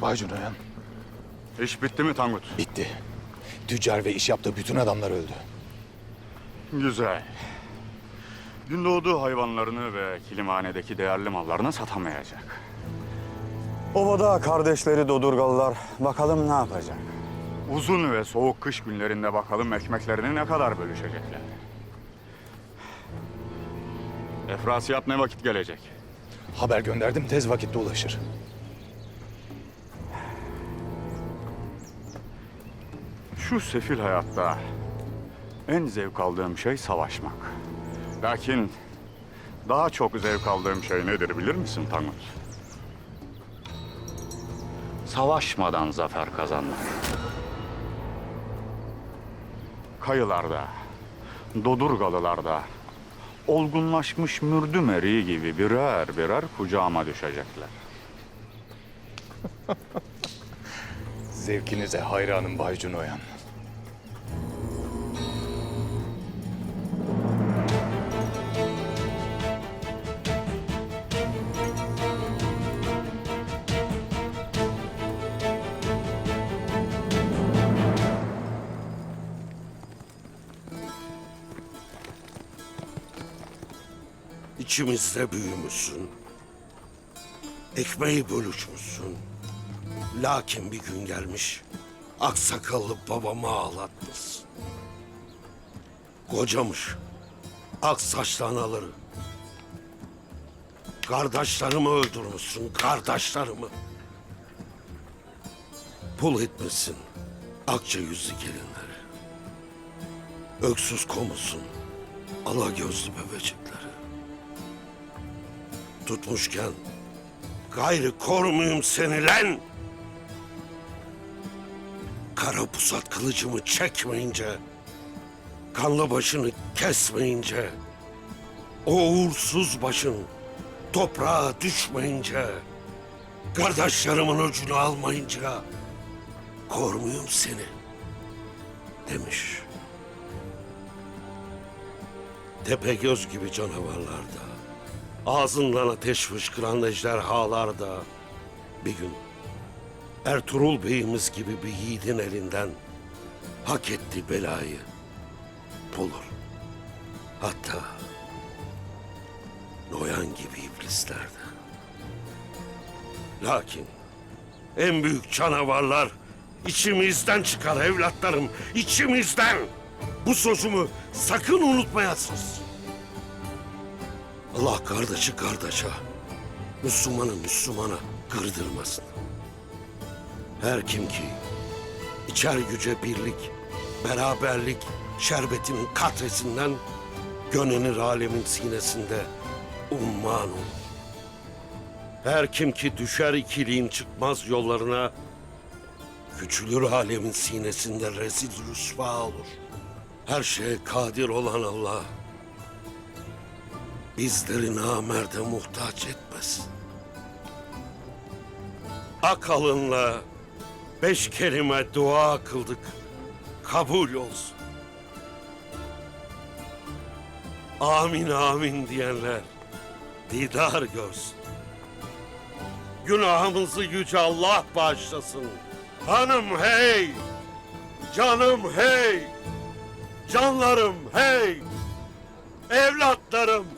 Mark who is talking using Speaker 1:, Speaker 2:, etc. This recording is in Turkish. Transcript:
Speaker 1: Baycun Oyan
Speaker 2: İş bitti mi Tangut?
Speaker 1: bitti. Tüccar ve iş yaptığı bütün adamlar öldü.
Speaker 2: Güzel. Gündoğdu hayvanlarını ve kilimhanedeki değerli mallarını satamayacak.
Speaker 3: Ovada kardeşleri Dodurgalılar bakalım ne yapacak?
Speaker 2: Uzun ve soğuk kış günlerinde bakalım ekmeklerini ne kadar bölüşecekler. Efrasiyat ne vakit gelecek?
Speaker 1: Haber gönderdim tez vakitte ulaşır.
Speaker 2: Şu sefil hayatta en zevk aldığım şey savaşmak. Lakin daha çok zevk aldığım şey nedir bilir misin Tangut? Savaşmadan zafer kazanmak. Kayılarda, Dodurgalılarda olgunlaşmış mürdüm eriği gibi birer birer kucağıma düşecekler.
Speaker 1: Zevkinize hayranım Baycun Oyan.
Speaker 4: İçimizde büyümüşsün. Ekmeği bölüşmüşsün. Lakin bir gün gelmiş, aksakallı babamı ağlatmışsın. Kocamış, ak saçlı anaları. Kardeşlerimi öldürmüşsün, kardeşlerimi. Pul etmişsin, akça yüzlü gelinleri. Öksüz komutsun, ala gözlü bebecikleri tutmuşken gayrı korumuyum seni lan. Kara pusat kılıcımı çekmeyince, kanlı başını kesmeyince, o uğursuz başın toprağa düşmeyince, kardeşlerimin ucunu almayınca, korumuyum seni demiş. Tepegöz gibi canavarlarda, ağzından ateş fışkıran ejderhalar da bir gün Ertuğrul Bey'imiz gibi bir yiğidin elinden hak etti belayı bulur. Hatta Noyan gibi iblisler de. Lakin en büyük canavarlar içimizden çıkar evlatlarım, içimizden. Bu sözümü sakın unutmayasınız. Allah kardeşi kardeşe, Müslümanı Müslümana kırdırmasın. Her kim ki içer güce birlik, beraberlik şerbetinin katresinden gönenir alemin sinesinde umman olur. Her kim ki düşer ikiliğin çıkmaz yollarına küçülür alemin sinesinde rezil rüsva olur. Her şeye kadir olan Allah bizleri namerde muhtaç etmesin. Akalınla beş kelime dua kıldık, kabul olsun. Amin amin diyenler didar görsün. Günahımızı yüce Allah bağışlasın. Hanım hey, canım hey, canlarım hey, evlatlarım!